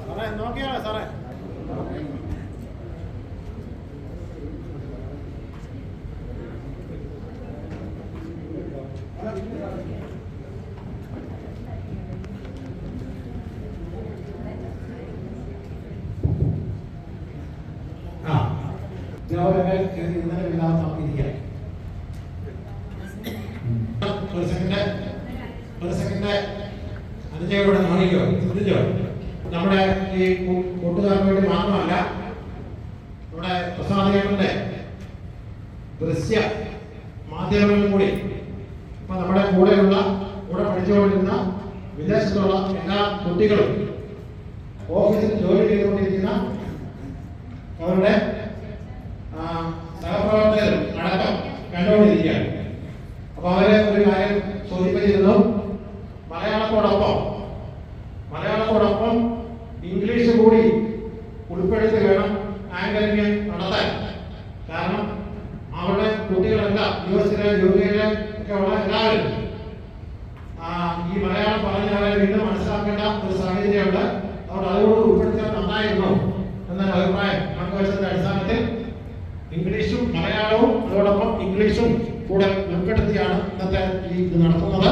സാറേ നോക്കിയാലോ സാറേ ആ ഇതേപോലെ ഇന്നലെ ഇല്ലാതെ നമുക്കിരിക്കാം ഒരു സെക്കൻഡ് അനുജയോടെ കാണിക്കോ? ശ്രദ്ധിച്ചോ? നമ്മുടെ ഈ കൂട്ടുകാർക്ക് വേണ്ടി മാത്രമല്ല നമ്മുടെ പ്രസാദികളുടെ ദൃശ്യ മാധ്യമങ്ങളിലും കൂടി ഇപ്പൊ നമ്മുടെ കൂടെയുള്ള കൂടെ പഠിച്ചുകൊണ്ടിരുന്ന വിദേശത്തുള്ള എല്ലാ കുട്ടികളും ഓഫീസിൽ ജോലി ചെയ്തുകൊണ്ടിരിക്കുന്ന അവരുടെ അപ്പൊ അവരെ ഒരു കാര്യം സൂചിപ്പിച്ചിരുന്നു മലയാളത്തോടൊപ്പം മലയാളത്തോടൊപ്പം ഇംഗ്ലീഷ് കൂടി ഉൾപ്പെടുത്തി വേണം ആങ്കറിങ് നടത്താൻ. കാരണം അവരുടെ കുട്ടികളെല്ലാം യു എസിലെ യു കെയിലെ ഒക്കെ ഉള്ള എല്ലാവരും ഈ മലയാളം പറഞ്ഞ അവരെ വീണ്ടും മനസ്സിലാക്കേണ്ട ഒരു സാഹചര്യമുണ്ട്. അതുകൊണ്ട് അതുകൂടി ഇംഗ്ലീഷും കൂടെ ഉൾപ്പെടുത്തിയാണ് ഇന്നത്തെ ഈ ഇത് നടത്തുന്നത്.